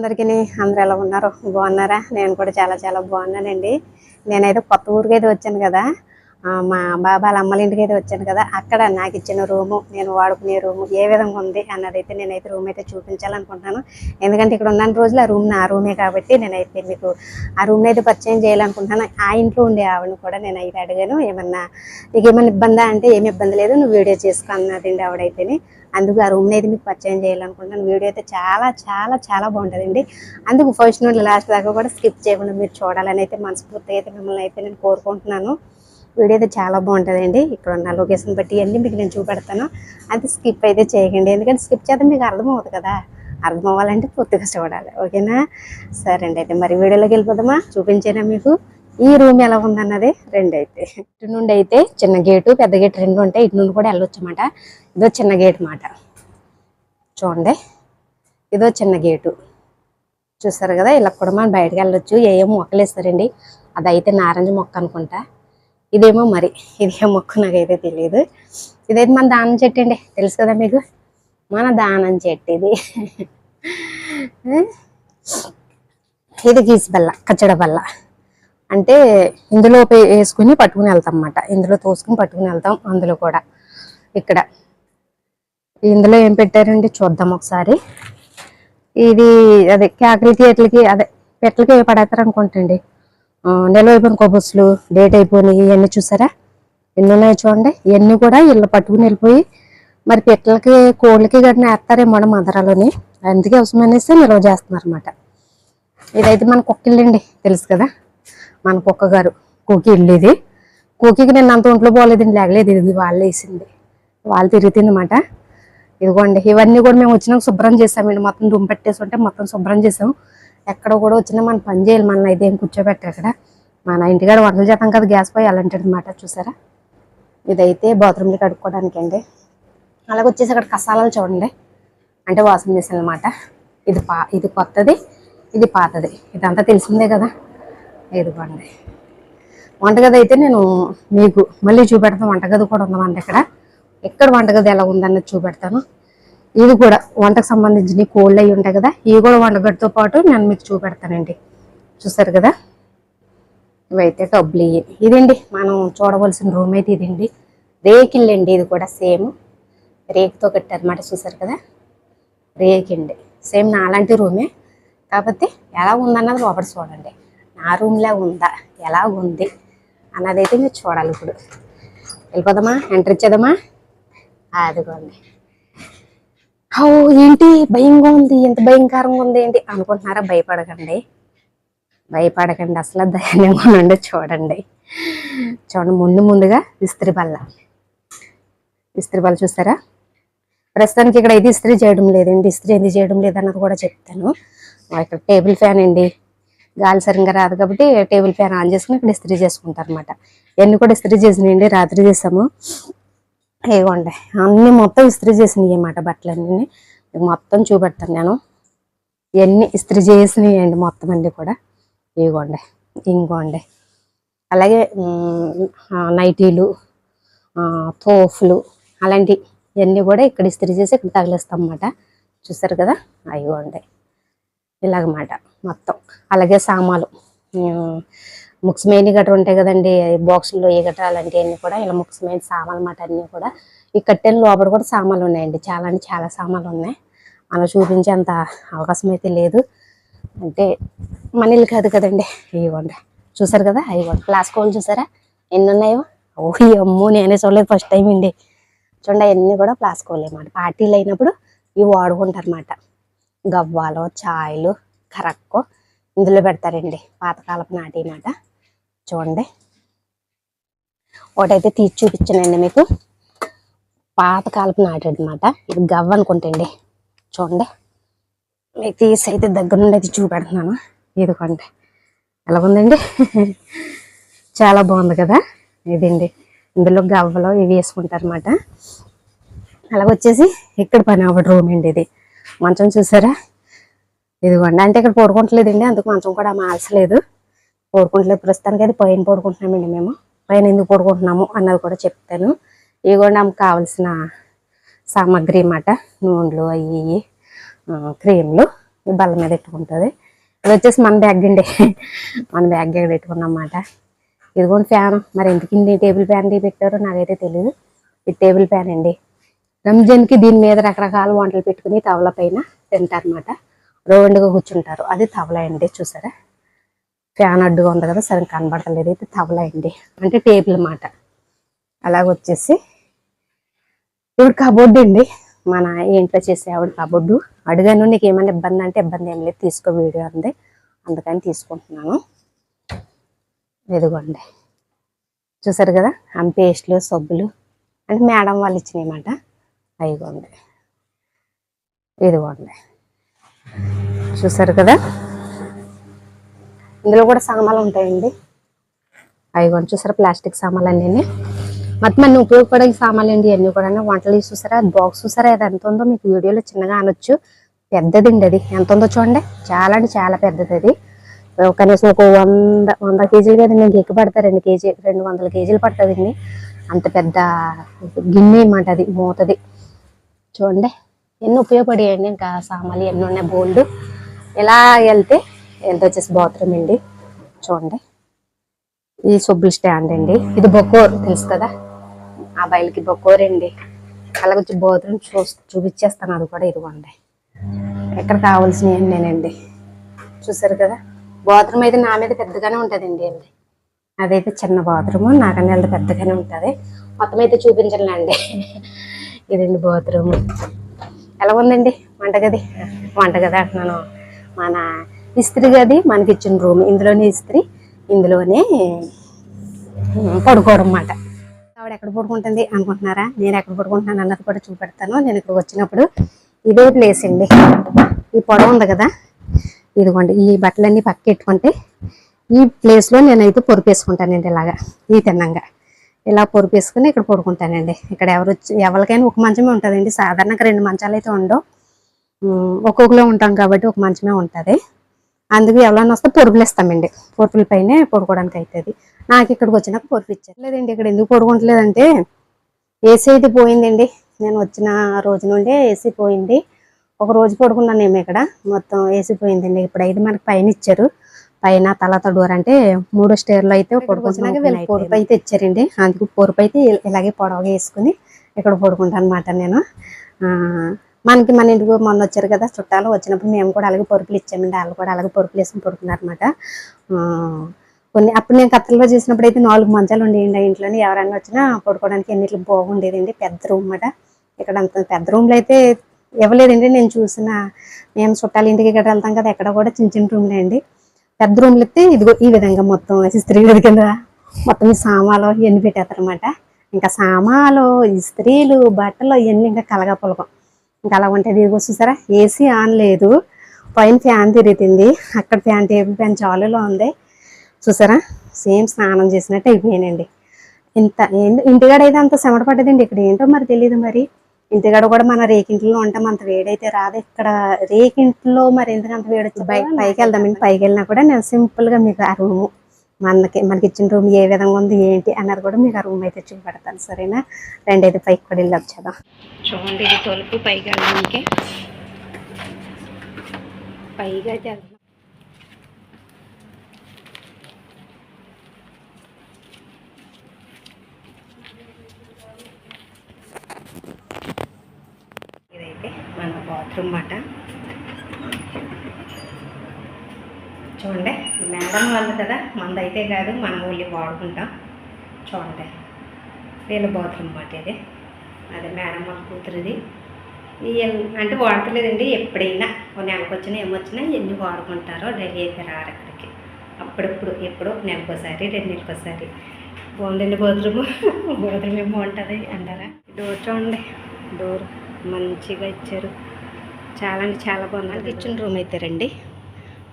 అందరికీ అందరు ఎలా ఉన్నారు? బాగున్నారా? నేను కూడా చాలా చాలా బాగున్నానండి. నేనైతే కొత్త ఊరికి అయితే వచ్చాను కదా. మా బాబాల అమ్మల ఇంటికి అయితే వచ్చాను కదా అక్కడ నాకు ఇచ్చిన రూము నేను వాడుకునే రూము ఏ విధంగా ఉంది అన్నదైతే నేనైతే రూమ్ అయితే చూపించాలనుకుంటున్నాను. ఎందుకంటే ఇక్కడ ఉన్న రోజులు ఆ రూమ్ నా రూమే కాబట్టి నేనైతే మీకు ఆ రూమ్ అయితే పరిచయం చేయాలనుకుంటున్నాను. ఆ ఇంట్లో ఉండే ఆవిడని కూడా నేను అయితే అడిగాను ఏమన్నా నీకు ఏమైనా ఇబ్బందా అంటే ఏమి ఇబ్బంది లేదు నువ్వు వీడియో చేసుకో అన్నదండి ఆవిడైతేనే. అందుకు ఆ రూమ్ని అయితే మీకు పరిచయం చేయాలనుకుంటున్నాను. వీడియో అయితే చాలా చాలా చాలా బాగుంటుందండి. అందుకు ఫస్ట్ నుండి లాస్ట్ దాకా కూడా స్కిప్ చేయకుండా మీరు చూడాలని అయితే మనస్ఫూర్తిగా అయితే మిమ్మల్ని అయితే నేను కోరుకుంటున్నాను. వీడియో అయితే చాలా బాగుంటుందండి. ఇక్కడ ఉన్న లొకేషన్ బట్టి అన్నీ మీకు నేను చూపెడతాను. అది స్కిప్ అయితే చేయకండి. ఎందుకంటే స్కిప్ చేస్తే మీకు అర్థమవుతుంది కదా. అర్థం అవ్వాలంటే పూర్తిగా చూడాలి. ఓకేనా? సరే అండి. అయితే మరి వీడియోలోకి వెళ్ళిపోదామా? చూపించేనా మీకు? ఈ రూమ్ ఎలా ఉందన్నది? రెండు అయితే. ఇటు నుండి అయితే చిన్న గేటు పెద్ద గేటు రెండు ఉంటాయి. ఇటు నుండి కూడా వెళ్ళొచ్చు అన్నమాట ఇదో చిన్న గేట్ మాట. చూడండి. ఇదో చిన్న గేటు చూస్తారు కదా? ఇలా కూడా మనం బయటకు వెళ్ళొచ్చు. ఏ మొక్కలు వేస్తారండి. అది అయితే నారంజ మొక్క అనుకుంటా. ఇదేమో మరి ఇది ఏ మొక్క నాకైతే తెలియదు ఇదైతే మన దానం చెట్టు అండి? తెలుసు కదా మీకు? మన దానం చెట్టు ఇది. ఇది గీసి బల్ల కచ్చడ బల్ల. అంటే ఇందులో వేసుకుని పట్టుకుని వెళ్తాం అన్నమాట. ఇందులో తోసుకుని పట్టుకుని వెళ్తాం అందులో కూడా ఇక్కడ. ఇందులో ఏం పెట్టారండి? చూద్దాం ఒకసారి. ఇది అదే కేకలకి ఎట్లకి అదే పెట్టలకి పడేస్తారు అనుకుంటండి నిల్వ అయిపోయిన కొబ్బసులు డేట్ అయిపోయినాయి ఇవన్నీ చూసారా? ఎన్ని ఉన్నాయి చూడండి. ఇవన్నీ కూడా ఇల్లు పట్టుకుని వెళ్ళిపోయి మరి పెట్టలకి కోళ్ళకి గట్టిన వేస్తారేమో మదరాలోని అందుకే అవసరం అనేసి నిల్వ చేస్తున్నారు అనమాట ఇదైతే మన కుక్క ఇల్లు అండి తెలుసు కదా? మన కుక్క గారు కూకి ఇల్లు ఇది. కూకికి నేను అంత ఒంట్లో పోలేదండి లేగలేదు ఇది వాళ్ళు వేసింది. వాళ్ళు తిరుగుతుందన్నమాట ఇదిగోండి ఇవన్నీ కూడా మేము వచ్చినాక శుభ్రం చేసామండి. మొత్తం దుమ్ము పెట్టేసి ఉంటే మొత్తం శుభ్రం చేసాం ఎక్కడ కూడా వచ్చినా మనం పని చేయాలి. మన అయితే ఏం కూర్చోబెట్టారు అక్కడ. మన ఇంటికాడ వంటలు చేస్తాం కదా గ్యాస్ పోయి అలాంటిదనమాట చూసారా? ఇదైతే బాత్రూమ్లు కడుక్కోవడానికి అండి అలాగే వచ్చేసి అక్కడ కసాలాలు చూడండి. అంటే వాషింగ్ మిషన్ అనమాట ఇది పా ఇది కొత్తది ఇది పాతది. ఇదంతా తెలిసిందే కదా. ఇదిగోండి. వంటగది అయితే నేను మీకు మళ్ళీ చూపెడతాను వంటగది కూడా ఉందన్నమాట ఇక్కడ. ఎక్కడ వంటగది ఎలా ఉందన్నది చూపెడతాను. ఇది కూడా వంటకు సంబంధించిన కోళ్ళు అయి ఉంటాయి కదా ఇవి కూడా వంటగడ్డతో పాటు నేను మీకు చూపెడతానండి. చూసారు కదా? ఇవైతే డబ్బులు ఇవి. ఇదండి మనం చూడవలసిన రూమ్ అయితే ఇదండి. రేకిల్లు అండి ఇది కూడా సేమ్. రేకుతో కట్టారన్నమాట చూసారు కదా? రేకండి. సేమ్ నాలాంటి రూమే. కాకపోతే ఎలా ఉందన్నది లోపల చూడండి. నా రూమ్లా ఉందా? ఎలా ఉంది? అన్నదైతే మీరు చూడాలి ఇప్పుడు. వెళ్ళిపోదామా? ఎంటర్ ఇచ్చేద్దామా? అదిగోండి. ఓ ఏంటి భయంగా ఉంది? ఎంత భయంకరంగా ఉంది ఏంటి అనుకుంటున్నారా? భయపడకండి. భయపడకండి. అసలు ధైర్యంగా ఉండండి చూడండి. చూడండి ముందు ముందుగా ఇస్త్రీ బల్ల. ఇస్త్రీ బల్ల చూసారా ప్రస్తుతానికి ఇక్కడ అయితే ఇస్త్రీ చేయడం లేదండి. ఇస్త్రీ ఎందుకు చేయడం లేదన్నది కూడా చెప్తాను. ఇక్కడ టేబుల్ ఫ్యాన్ అండి. గాలి సరిగ్గా రాదు కాబట్టి టేబుల్ ఫ్యాన్ ఆన్ చేసుకుని ఇక్కడ ఇస్త్రీ చేసుకుంటారు అనమాట ఇవన్నీ కూడా ఇస్త్రీ చేసినాయండి? రాత్రి చేసాము. ఇవ్వండి అన్ని మొత్తం ఇస్త్రీ చేసినాయి అన్నమాట బట్టలన్నీ. మొత్తం చూపెడతాను నేను. ఇవన్నీ ఇస్త్రీ చేసినాయి అండి మొత్తం అన్ని కూడా. ఇవ్వండి ఇంకోండి అలాగే నైటీలు తోఫులు అలాంటి ఇవన్నీ కూడా ఇక్కడ ఇస్త్రీ చేసి ఇక్కడ తగిలిస్తాం అన్నమాట. చూసారు కదా? అయ్యోండి ఇలాగమాట మొత్తం. అలాగే సామాలు ముక్స్ మెయిన్ గట్రా ఉంటాయి కదండి. బాక్సుల్లో ఏ గట్రా అలాంటివన్నీ కూడా ఇలా ముక్స్ మెయిన్ సామాన్లు అన్నమాట అన్నీ కూడా. ఈ కట్టెల లోపల కూడా సామాన్లు ఉన్నాయండి. చాలా అంటే చాలా సామాన్లు ఉన్నాయి. అలా చూపించే అంత అవకాశం అయితే లేదు. అంటే మన ఇల్లు కాదు కదండి. ఇవ్వండి. చూసారు కదా? ఇవ్వండి. ప్లాస్క్ హోల్ చూసారా? ఎన్ని ఉన్నాయో? ఓ అమ్మో నేనే చూడలేదు ఫస్ట్ టైం అండి. చూడండి అవన్నీ కూడా ప్లాస్క్ హోల్ అన్నమాట. పార్టీలు అయినప్పుడు ఇవి వాడుకుంటారు గవ్వాలు ఛాయలు కరక్కో ఇందులో పెడతారండి. పాతకాలపు నాటి మాట చూడండి. ఒకటైతే తీసి చూపించానండి మీకు. పాతకాలపు నాటి అనమాట ఇది గవ్వ అనుకుంటండి చూడండి. మీకు తీసి అయితే దగ్గర నుండి అయితే చూపెడుతున్నాను. ఇదిగోండి. ఎలా ఉందండి? చాలా బాగుంది కదా? ఇదండి. ఇందులో గవ్వలు ఇవి వేసుకుంటారు అనమాట అలాగొచ్చేసి ఇక్కడ పని అవ్వడు రూమ్ అండి ఇది. మంచం చూసారా? ఇదిగోండి. అంటే ఇక్కడ పడుకుంటలేదండి అందుకు మంచం కూడా మాల్చలేదు. పడుకుంటలేదు ప్రస్తుతానికి అయితే పైన పడుకుంటున్నామండి మేము. పైన ఎందుకు పడుకుంటున్నాము అన్నది కూడా చెప్తాను. ఇదిగో నాకు కావాల్సిన సామాగ్రి అన్నమాట. నూనెలు అవి క్రీమ్లు బల్ల మీద పెట్టుకుంటుంది. ఇది వచ్చేసి మన బ్యాగ్ అండి. మన బ్యాగ్ పెట్టుకున్నాం పెట్టుకున్నమాట ఇదిగోండి ఫ్యాన్. మరి ఎందుకు ఇన్ని టేబుల్ ఫ్యాన్ పెట్టారో నాకైతే తెలియదు ఇది టేబుల్ ఫ్యాన్ అండి. రంజాన్కి దీని మీద రకరకాల వంటలు పెట్టుకుని తవల పైన తింటారన్నమాట. రోడ్డుగా కూర్చుంటారు. అది తవల అండి చూసారా? ఫ్యాన్ అడ్డుగా ఉంది కదా సరే కనబడతలేదు. అయితే తవల అండి అంటే టేబుల్ మాట. అలాగ వచ్చేసి ఇప్పుడు కబోర్డ్ అండి. మన ఇంట్లో చేసే ఆవిడ కబోర్డు. అడిగాను నీకు ఏమైనా ఇబ్బంది అంటే ఇబ్బంది ఏం లేదు తీసుకో వీడియో ఉంది అందుకని తీసుకుంటున్నాను. ఇదిగోండి. చూసారు కదా ఆ పేస్ట్లు సబ్బులు. అంటే మేడం వాళ్ళు ఇచ్చినాయన్నమాట అయిగోండి ఇదిగోండి. చూసారు కదా ఇందులో కూడా సామాన్లు ఉంటాయండి. అవి కూడా చూసారా ప్లాస్టిక్ సామాన్లు అన్నీ మొత్తం అన్ని ఉపయోగపడే సామాన్లు అండి అన్ని కూడా వంటలు చూసారా బాక్స్ చూసారా అది ఎంత ఉందో మీకు వీడియోలో చిన్నగా అనొచ్చు. పెద్దదండి అది. ఎంత ఉందో చూడండి. చాలా అంటే చాలా పెద్దది అది. కనీసం ఒక వంద వంద కేజీలు కదా నేను ఎక్కి పడతా రెండు కేజీ రెండు వందల కేజీలు పడుతుందండి. అంత పెద్ద గిన్నె అన్నమాట అది మూతది. చూడండి. ఎన్ని ఉపయోగపడేయండి. ఇంకా సామాన్లు ఎన్ని ఉన్నాయి. బోల్డ్. ఇలా వెళ్తే ఎంత వచ్చేసి బాత్రూమ్ అండి? చూడండి. ఈ సబ్బుల స్టాండ్ అండి. ఇది బొక్కోర్ తెలుసు కదా? ఆ బయలుకి బొక్కోర్ అండి. అలాగే బాత్రూమ్ చూ చూపించేస్తాను. అది కూడా ఇదిగోండి. ఎక్కడ కావాల్సినవి నేనండి చూసారు కదా? బాత్రూమ్ అయితే నా మీద పెద్దగానే ఉంటుందండి అండి. అదైతే చిన్న బాత్రూమ్ నాకన్నా వెళ్తే పెద్దగానే ఉంటుంది. మొత్తం అయితే చూపించలేండి ఇదండి బాత్రూమ్. ఎలా ఉందండి వంటగది? వంటగది అంటున్నాను. మన ఇస్త్రీ గది మనకి ఇచ్చిన రూమ్ ఇందులోనే ఇస్త్రీ ఇందులోనే పడుకోవడం అన్నమాట. ఆవిడ ఎక్కడ పడుకుంటుంది అనుకుంటున్నారా? నేను ఎక్కడ పడుకుంటున్నాను అన్నది కూడా చూపెడతాను. నేను ఇక్కడ వచ్చినప్పుడు ఇదే ప్లేస్ అండి. ఈ పొడవ ఉంది కదా? ఇదిగోండి ఈ బట్టలన్నీ పక్కెట్టుకుంటే ఈ ప్లేస్లో నేనైతే పొరిపేసుకుంటానండి ఇలాగా ఈ తిన్నంగా. ఇలా పొరిపేసుకుని ఇక్కడ పడుకుంటానండి. ఇక్కడ ఎవరు ఎవరికైనా ఒక మంచమే ఉంటుందండి. సాధారణంగా రెండు మంచాలు అయితే ఉండవు ఒక్కొక్కలో ఉంటాం కాబట్టి ఒక మంచమే ఉంటుంది. అందుకు ఎవరైనా వస్తే పొరుపులు ఇస్తామండి పొరుపుల పైనే పడుకోవడానికి అవుతుంది నాకు ఇక్కడికి వచ్చినాక పొరుపు ఇచ్చారు. లేదండి ఇక్కడ ఎందుకు పడుకోవట్లేదంటే ఏసీ అయితే పోయిందండి. నేను వచ్చిన రోజు నుండే ఏసీ పోయింది. ఒక రోజు పడుకున్నాను ఏమో ఇక్కడ. మొత్తం ఏసీ పోయిందండి. ఇప్పుడు అయితే మనకి పైన ఇచ్చారు. పైన తల తడువారు అంటే మూడో స్టేర్లో అయితే పడుకుంటున్నాక వీళ్ళు పొరుపు అయితే ఇచ్చారండి. అందుకు పొరుపు అయితే ఇలాగే పొడవగా వేసుకుని ఇక్కడ పడుకుంటాను అనమాట నేను. ఆ, మనకి మన ఇంటికి మొన్న వచ్చారు కదా చుట్టాలు వచ్చినప్పుడు మేము కూడా అలాగే పొరుపులు ఇచ్చామండి. వాళ్ళు కూడా అలాగే పొరుపులు వేసుకుని పడుకున్నారనమాట కొన్ని అప్పుడు నేను కత్తలో చేసినప్పుడు అయితే నాలుగు మంచాలు ఉండేయండి ఆ ఇంట్లోని. ఎవరైనా వచ్చినా పడుకోవడానికి ఎన్నిట్లు బాగుండేదండి. పెద్ద రూమ్ అన్నమాట. ఇక్కడ అంత పెద్ద రూమ్లో అయితే ఇవ్వలేదండి. నేను చూసిన మేము చుట్టాల ఇంటికి ఇక్కడ వెళ్తాం కదా ఎక్కడ కూడా చిన్న చిన్న రూమ్లే అండి. పెద్ద రూమ్లు అయితే ఇదిగో ఈ విధంగా మొత్తం ఇస్త్రీ గది కింద మొత్తం ఈ సామాలు ఇవన్నీ పెట్టేస్తారనమాట ఇంకా సామాలు ఇస్త్రీలు బట్టలు ఇవన్నీ ఇంకా కలగా పులకం ఇంకా అలా ఉంటుంది ఇదిగో చూసారా? ఏసీ ఆన్ లేదు. పైన ఫ్యాన్ తిరుగుతుంది. అక్కడ ఫ్యాన్ టేబుల్ ఫ్యాన్ చాలులో ఉంది. చూసారా? సేమ్ స్నానం చేసినట్టు అయిపోయానండి ఇంత ఇంటికాడ అయితే అంత చెమట పడ్డదండి. ఇక్కడ ఏంటో మరి తెలియదు మరి. ఇంటికాడ కూడా మన రేకింట్లో ఉంటాం. అంత వేడైతే రాదు. ఇక్కడ రేకింట్లో మరి ఎందుకు అంత వేడి వచ్చింది పై పైకి వెళ్దామండి పైకి వెళ్ళినా కూడా నేను సింపుల్గా మీకు ఆ రూము మనకి మనకి ఇచ్చిన రూమ్ ఏ విధంగా ఉంది ఏంటి అన్నది కూడా మీకు ఆ రూమ్ అయితే చూపెడతాను సరేనా? రెండు అయితే పైకి కూడా వెళ్ళి వచ్చేద్దాం. చూడండి ఇది తలుపు పైకి వెళ్ళడానికి. పైగా అయితే వెళ్తున్నాం ఇదైతే మన బాత్రూమ్ మాట చూడండి మేడం వాళ్ళు కదా మందైతే కాదు మనం ఓన్లీ వాడుకుంటాం. చూడండి వీళ్ళ బాత్రూమ్ మాట ఇది. అదే మేడం వాళ్ళ కూతురుది. అంటే వాడతలేదండి ఎప్పుడైనా ఓ నెలకు వచ్చినా ఏమొచ్చినా ఎన్ని వాడుకుంటారో డైలీ అయితే రారు అక్కడికి అప్పుడప్పుడు ఎప్పుడో నెలకోసారి రెండు నెలకోసారి. బాగుందండి బాత్రూమ్. బాత్రూమ్ ఏమో బాగుంటుంది అంటారా? డోర్ చూడండి డోర్ మంచిగా ఇచ్చారు. చాలా అంటే చాలా బాగుంది కిచెన్ రూమ్ అయితే రండి.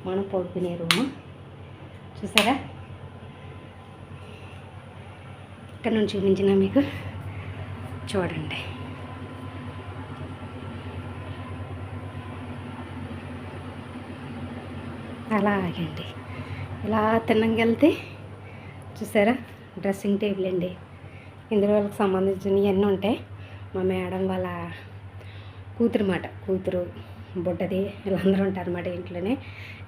మనం పడుకునే రూము. చూసారా? ఇక్కడ నుంచి చూపించిన మీకు. చూడండి. అలాగండి ఇలా తిన్నంగా వెళ్తే చూసారా? డ్రెస్సింగ్ టేబుల్ అండి. ఇందులో వాళ్ళకి సంబంధించినవి అన్నీ ఉంటాయి. మా మేడం వాళ్ళ కూతురు మాట కూతురు బుడ్డది వీళ్ళందరూ ఉంటారు అన్నమాట ఇంట్లోనే.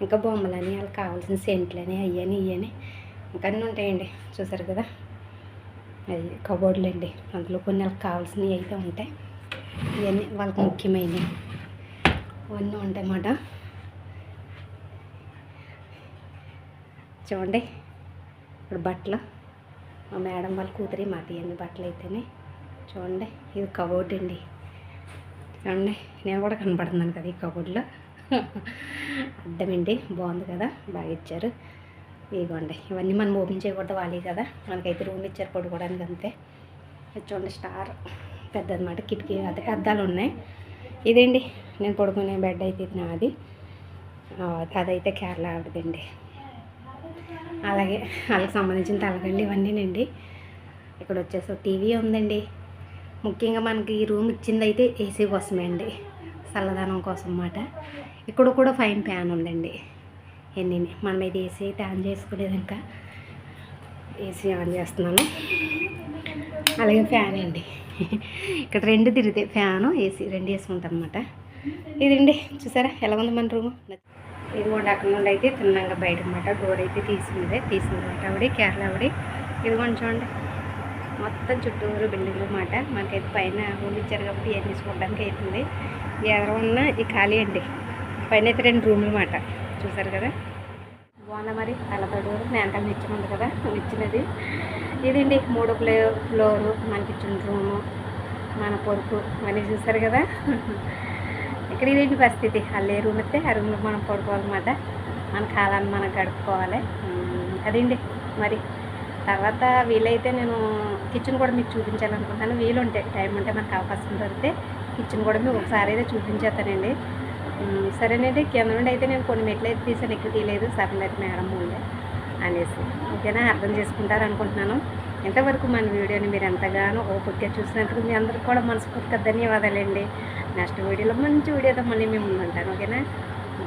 ఇంకా బొమ్మలని వాళ్ళకి కావాల్సిన సెంట్లని అయ్యని ఇవని ఇంకా అన్నీ ఉంటాయండి. చూసారు కదా? అవి కబోర్డులు అండి అందులో కొన్ని వాళ్ళకి కావాల్సినవి అయితే ఉంటాయి. ఇవన్నీ వాళ్ళకి ముఖ్యమైనవి. అవన్నీ ఉంటాయి అన్నమాట. చూడండి. ఇప్పుడు బట్టలు. మా మేడం వాళ్ళ కూతురి మాట ఇవన్నీ బట్టలు అయితేనే. చూడండి. ఇది కబోర్డ్ అండి. చూడండి నేను కూడా కనపడుతున్నాను కదా ఈ కబుర్లో అర్థమండి బాగుంది కదా? బాగా ఇచ్చారు. ఇదిగోండి ఇవన్నీ మనం ఓపెన్ చేయకూడదు వాళ్ళే కదా? మనకైతే రూమ్ ఇచ్చారు పడుకోవడానికి అంతే. చూడండి స్టార్ పెద్దదన్నమాట కిటికీ అదే అద్దాలు ఉన్నాయి. ఇదండి నేను పడుకునే బెడ్ అయితే ఇది నాది. అదైతే కేరళ ఆవిడదండి. అలాగే వాళ్ళకి సంబంధించిన తలకండి ఇవన్నీనండి. ఇక్కడ వచ్చేసి టీవీ ఉందండి. ముఖ్యంగా మనకి ఈ రూమ్ ఇచ్చిందైతే ఏసీ కోసమే అండి. చల్లదనం కోసం అన్నమాట ఇక్కడ కూడా ఫైన్ ఫ్యాన్ ఉందండి. ఎన్ని మనం అయితే ఏసీ అయితే ఆన్ చేసుకోలేదు ఇంకా ఏసీ ఆన్ చేస్తున్నాను. అలాగే ఫ్యాన్ అండి. ఇక్కడ రెండు తిరిగితే ఫ్యాను ఏసీ రెండు వేసుకుంటాం అనమాట ఇదండి చూసారా? ఎలా ఉంది మన రూము? ఇది కూడా అక్కడ నుండి అయితే తిన్నాక బయట అనమాట డోర్ అయితే తీసింది. తీసింది అనమాట ఆవిడ కేరళ ఆవిడ. ఇది కొంచెం చూడండి. మొత్తం చుట్టూరు బిల్డింగ్లు అన్నమాట. మనకైతే పైన రూమ్ ఇచ్చారు కాబట్టి ఏం తీసుకోవడానికి అవుతుంది ఎవరు ఉన్న ఈ ఖాళీ అండి. పైన అయితే రెండు రూమ్లు అన్నమాట. చూసారు కదా? బాగుందా మరి? తలపడు నేంతలు నిచ్చిన ఉంది కదా? నిచ్చినది ఇదండి మూడో ఫ్లో ఫ్లోరు. మనకి ఇచ్చిన రూము మన పొరుపు. ఇవన్నీ చూసారు కదా? ఇక్కడ ఇదేంటి పరిస్థితి? అల్లే రూమ్ అయితే ఆ రూమ్లో మనం పడుకోవాలన్నమాట. మన కాలాన్ని మనం గడుపుకోవాలి. అదండి మరి? తర్వాత వీలైతే నేను కిచెన్ కూడా మీకు చూపించాలనుకుంటున్నాను. వీలు ఉంటే టైం ఉంటే మనకు అవకాశం దొరికితే కిచెన్ కూడా మీకు ఒకసారి అయితే చూపించేస్తానండి. సరేనండి కింద నుండి అయితే నేను కొన్ని మెట్లు అయితే తీసాను. ఎక్కువ తీయలేదు సగం అయితే మేడం ఉండే అనేసి. ఓకేనా? అర్థం చేసుకుంటారు అనుకుంటున్నాను. ఎంతవరకు మన వీడియోని మీరు ఎంతగానో ఓపికగా చూసినందుకు మీ అందరికి కూడా మనస్ఫూర్తిగా ధన్యవాదాలండి. నెక్స్ట్ వీడియోలో మంచి వీడియోతో మళ్ళీ మేము ఉంటాను. ఓకేనా?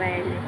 బాయ్ అండి.